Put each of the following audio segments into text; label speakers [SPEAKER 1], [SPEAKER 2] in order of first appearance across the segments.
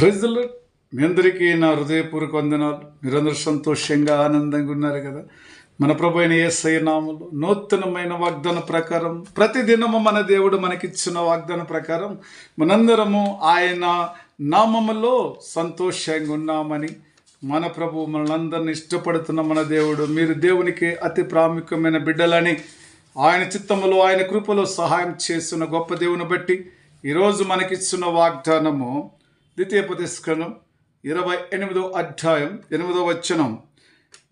[SPEAKER 1] ప్రజలు మీ అందరికీ నా హృదయపూర్వక వందనాలు. మీరందరూ సంతోషంగా ఆనందంగా ఉన్నారు కదా? మన ప్రభు అయిన ఏసై నామలు నూతనమైన వాగ్దాన ప్రకారం ప్రతిదినము మన దేవుడు మనకిచ్చిన వాగ్దాన ప్రకారం మనందరము ఆయన నామములో సంతోషంగా ఉన్నామని మన ప్రభు మనందరిని ఇష్టపడుతున్న మన దేవుడు మీరు దేవునికి అతి ప్రాముఖ్యమైన బిడ్డలని ఆయన చిత్తములో ఆయన కృపలో సహాయం చేస్తున్న గొప్ప దేవుని బట్టి ఈరోజు మనకిచ్చిన వాగ్దానము ద్వితీయోపదేశకరణం ఇరవై ఎనిమిదో అధ్యాయం ఎనిమిదో వచనం.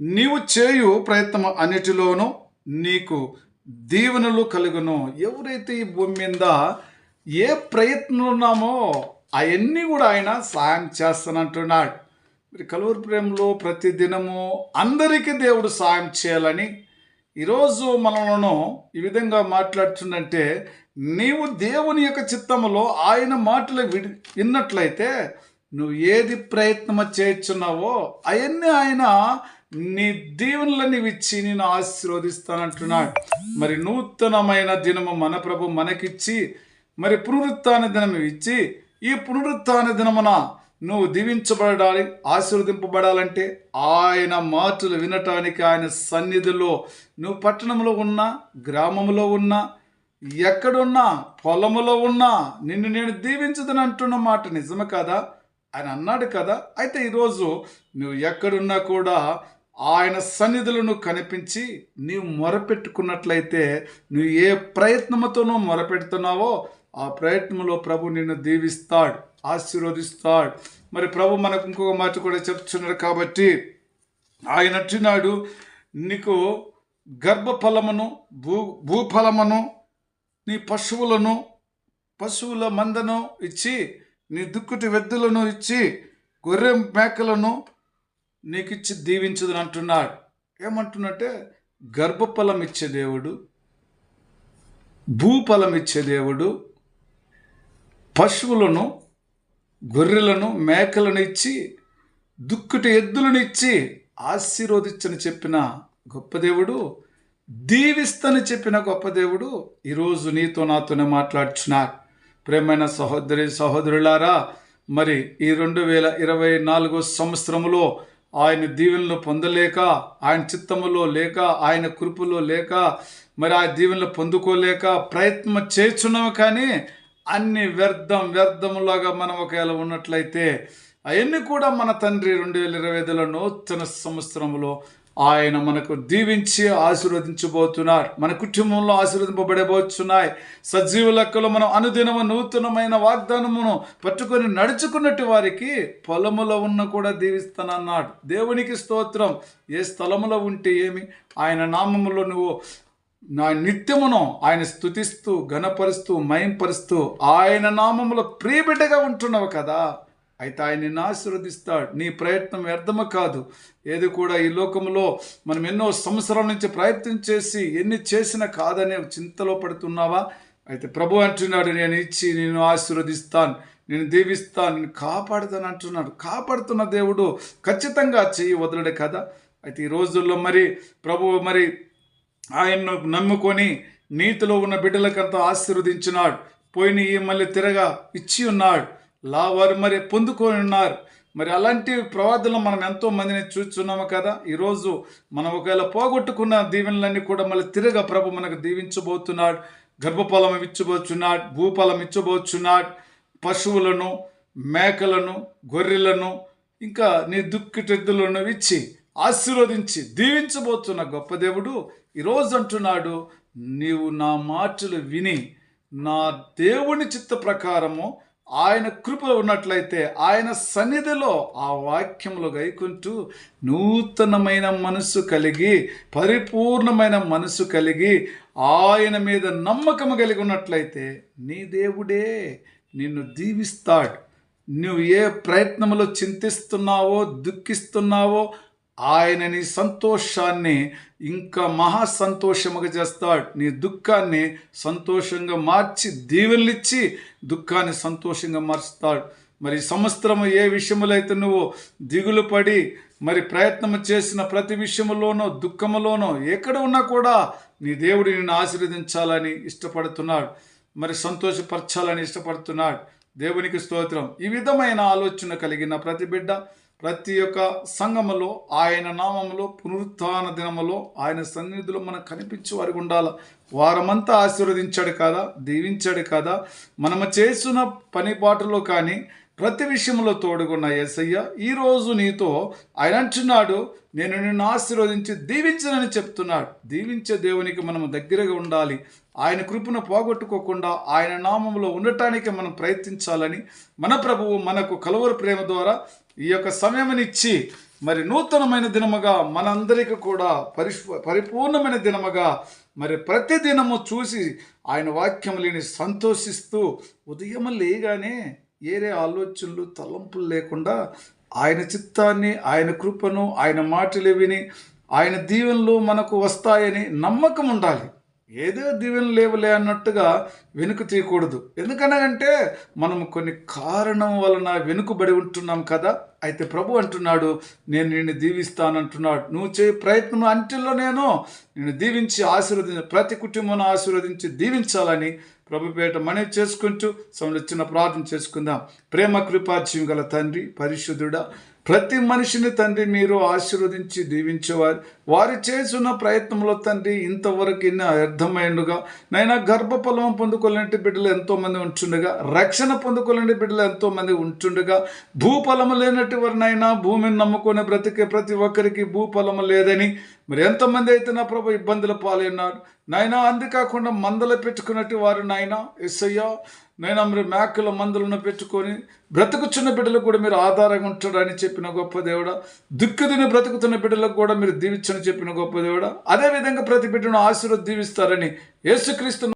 [SPEAKER 1] నీవు చేయు ప్రయత్నం అన్నిటిలోనూ నీకు దీవెనలు కలుగును. ఎవరైతే ఈ భూమి మీద ఏ ప్రయత్నం ఉన్నామో అవన్నీ కూడా ఆయన సాయం చేస్తానంటున్నాడు. మరి కలువరి ప్రేమలో ప్రతి దినము అందరికీ దేవుడు సాయం చేయాలని ఈరోజు మనలను ఈ విధంగా మాట్లాడుతుందంటే నీవు దేవుని యొక్క చిత్తములో ఆయన మాటలు విడి విన్నట్లయితే నువ్వు ఏది ప్రయత్నం చేస్తున్నావో అవన్నీ ఆయన నీ దీవెనలని ఇచ్చి నేను ఆశీర్వదిస్తానంటున్నాడు. మరి నూతనమైన దినము మన ప్రభు మనకిచ్చి మరి పునరుత్న దినం ఇచ్చి ఈ పునరుత్న దినమున నువ్వు దీవించబడాలి ఆశీర్వదింపబడాలంటే ఆయన మాటలు వినటానికి ఆయన సన్నిధిలో నువ్వు పట్టణంలో ఉన్నా గ్రామంలో ఉన్నా ఎక్కడున్నా పొలములో ఉన్నా నిన్ను నేను దీవించదని అంటున్న మాట నిజమే కదా? ఆయన అన్నాడు కదా. అయితే ఈరోజు నువ్వు ఎక్కడున్నా కూడా ఆయన సన్నిధులు నువ్వు కనిపించి నీవు మొరపెట్టుకున్నట్లయితే నువ్వు ఏ ప్రయత్నముతోనూ మొరపెడుతున్నావో ఆ ప్రయత్నంలో ప్రభు నిన్ను దీవిస్తాడు ఆశీర్వదిస్తాడు. మరి ప్రభు మనకు ఇంకొక మాట కూడా చెప్తున్నాడు కాబట్టి ఆయన అంటున్నాడు నీకు గర్భఫలమును భూ భూఫలమును నీ పశువులను పశువుల మందను ఇచ్చి నీ దుక్కుటి వెద్దులను ఇచ్చి గొర్రె మేకలను నీకు ఇచ్చి దీవించదని అంటున్నాడు. ఏమంటున్నట్టే గర్భఫలం ఇచ్చే దేవుడు భూఫలం ఇచ్చే దేవుడు పశువులను గొర్రెలను మేకలను ఇచ్చి దుక్కుటి ఎద్దులను ఇచ్చి ఆశీర్వదించని చెప్పిన గొప్ప దేవుడు దీవిస్తని చెప్పిన గొప్ప దేవుడు ఈరోజు నీతో నాతోనే మాట్లాడుచున్నారు ప్రేమైన సహోదరి సహోదరులారా మరి ఈ రెండు వేల ఇరవై నాలుగో సంవత్సరములో ఆయన దీవెనలు పొందలేక ఆయన చిత్తములో లేక ఆయన కృపలో లేక మరి ఆ దీవెనలు పొందుకోలేక ప్రయత్నం చేస్తున్నాము కానీ అన్ని వ్యర్థం వ్యర్థములాగా మనం ఒకవేళ ఉన్నట్లయితే అవన్నీ కూడా మన తండ్రి రెండు వేల ఇరవై ఐదులో నూతన సంవత్సరంలో ఆయన మనకు దీవించి ఆశీర్వదించబోతున్నారు. మన కుటుంబంలో ఆశీర్వదింపబడబోతున్నాయి సజీవ లెక్కలో మనం అనుదినము నూతనమైన వాగ్దానమును పట్టుకొని నడుచుకున్నట్టు వారికి పొలములో ఉన్న కూడా దీవిస్తానన్నాడు. దేవునికి స్తోత్రం. ఏ స్థలములో ఉంటే ఏమి? ఆయన నామములో నువ్వు నా నిత్యమును ఆయన స్థుతిస్తూ ఘనపరుస్తూ మయంపరుస్తూ ఆయన నామములో ప్రియబిడ్డగా ఉంటున్నావు కదా. అయితే ఆయన నిన్ను ఆశీర్వదిస్తాడు. నీ ప్రయత్నం వ్యర్థము కాదు. ఏది కూడా ఈ లోకంలో మనం ఎన్నో సంవత్సరాల నుంచి ప్రయత్నం చేసి ఎన్ని చేసినా కాదనే చింతలో పడుతున్నావా? అయితే ప్రభు అంటున్నాడు నేను ఇచ్చి నేను ఆశీర్వదిస్తాను నేను దీవిస్తాను నేను కాపాడుతాను అంటున్నాడు. కాపాడుతున్న దేవుడు ఖచ్చితంగా చెయ్యి వదలడే కదా. అయితే ఈ రోజుల్లో మరి ప్రభు మరి ఆయన్ను నమ్ముకొని నీతిలో ఉన్న బిడ్డలకంతా ఆశీర్వదించినాడు. పోయిన ఈ మళ్ళీ తిరగా ఇచ్చి ఉన్నాడు. లా వారు మరి పొందుకొని ఉన్నారు. మరి అలాంటి ప్రవాదులను మనం ఎంతో మందిని చూస్తున్నాము కదా. ఈరోజు మనం ఒకవేళ పోగొట్టుకున్న దీవెనలన్నీ కూడా మళ్ళీ తిరగా ప్రభు మనకు దీవించబోతున్నాడు. గర్భఫలం ఇచ్చబోచున్నాడు భూఫలం ఇచ్చబోచున్నాడు. పశువులను మేకలను గొర్రెలను ఇంకా నీ దుక్కిటెద్దులను ఇచ్చి ఆశీర్వదించి దీవించబోతున్న గొప్ప దేవుడు ఈరోజు అంటున్నాడు నీవు నా మాటలు విని నా దేవుని చిత్త ప్రకారము ఆయన కృప ఉన్నట్లయితే ఆయన సన్నిధిలో ఆ వాక్యములు గైకుంటూ నూతనమైన మనసు కలిగి పరిపూర్ణమైన మనసు కలిగి ఆయన మీద నమ్మకం కలిగి ఉన్నట్లయితే నీ దేవుడే నిన్ను దీవిస్తాడు. నువ్వు ఏ ప్రయత్నములో చింతిస్తున్నావో దుఃఖిస్తున్నావో ఆయన నీ సంతోషాన్ని ఇంకా మహా సంతోషముగా చేస్తాడు. నీ దుఃఖాన్ని సంతోషంగా మార్చి దీవెనలిచ్చి దుఃఖాన్ని సంతోషంగా మార్చుతాడు. మరి సంవత్సరం సంవత్సరము ఏ విషయంలో అయితే నువ్వు దిగులు పడి మరి ప్రయత్నం చేసిన ప్రతి విషయములోనో దుఃఖములోనో ఎక్కడ ఉన్నా కూడా నీ దేవుడు నిన్ను ఆశీర్వదించాలని ఇష్టపడుతున్నాడు. మరి సంతోషపరచాలని ఇష్టపడుతున్నాడు. దేవునికి స్తోత్రం. ఈ విధమైన ఆలోచన కలిగిన ప్రతి బిడ్డ ప్రతి ఒక్క సంఘములో ఆయన నామములో పునరుత్థాన దినములో ఆయన సన్నిధిలో మనకు కనిపించే వారికి ఉండాలి. వారమంతా ఆశీర్వదించాడు కదా? దీవించాడు కదా? మనము చేసిన పని పాటలో కానీ ప్రతి విషయంలో తోడుగున్న యేసయ్య ఈరోజు నీతో ఆయన అంటున్నాడు నేను నిన్ను ఆశీర్వదించి దీవించనని చెప్తున్నాడు. దీవించే దేవునికి మనం దగ్గరగా ఉండాలి. ఆయన కృపను పోగొట్టుకోకుండా ఆయన నామంలో ఉండటానికి మనం ప్రయత్నించాలని మన ప్రభువు మనకు కలువరు ప్రేమ ద్వారా ఈ యొక్క సమయమునిచ్చి మరి నూతనమైన దినముగా మనందరికీ కూడా పరిష్ పరిపూర్ణమైన దినముగా మరి ప్రతి దినము చూసి ఆయన వాక్యములని సంతోషిస్తూ ఉదయం లేగానే ఏరే ఆలోచనలు తలంపులు లేకుండా ఆయన చిత్తాన్ని ఆయన కృపను ఆయన మాటలు విని ఆయన దీవెనలు మనకు వస్తాయని నమ్మకం ఉండాలి. ఏదో దీవెనలు లేవులే అన్నట్టుగా వెనుక తీయకూడదు. ఎందుకనగంటే మనం కొన్ని కారణం వలన వెనుకబడి ఉంటున్నాం కదా. అయితే ప్రభు అంటున్నాడు నేను నిన్ను దీవిస్తానంటున్నాడు. నువ్వు చేయ ప్రయత్నం అంటిల్లో నేను నిన్ను దీవించి ఆశీర్వదించి ప్రతి కుటుంబం ఆశీర్వదించి దీవించాలని ప్రభుపేట మనవి చేసుకుంటూ సంరక్షణ ప్రార్థన చేసుకుందాం. ప్రేమ కృపా గల తండ్రి పరిశుద్ధుడా ప్రతి మనిషిని తండ్రి మీరు ఆశీర్వదించి దీవించేవారు. వారు చేసిన ప్రయత్నంలో తండ్రి ఇంతవరకు ఇన్ని అర్థమైండుగా నైనా గర్భఫలం పొందుకోలేంటి బిడ్డలు ఎంతోమంది ఉంటుండగా రక్షణ పొందుకోలేని బిడ్డలు ఎంతోమంది ఉంటుండగా భూఫలము లేనట్టు వారినైనా భూమిని నమ్ముకొని బ్రతికే ప్రతి ఒక్కరికి భూఫలము లేదని. మరి ఎంతమంది అయితే నా ప్రభు ఇబ్బందుల పాలైనారు? నాయనా అందుకాకుండా మందలు పెట్టుకున్నట్టు వారు నాయన ఎస్సయ్యా నైనా మీరు మేకల మందులను పెట్టుకొని బ్రతుకుచున్న బిడ్డలకు కూడా మీరు ఆధారంగా ఉంటాడని చెప్పిన గొప్ప దేవుడ. దుఃఖదిని బ్రతుకుతున్న బిడ్డలకు కూడా మీరు దీవించని చెప్పిన గొప్ప దేవుడ. అదేవిధంగా ప్రతి బిడ్డను ఆశీర్వద్ దీవిస్తారని యేసుక్రీస్తు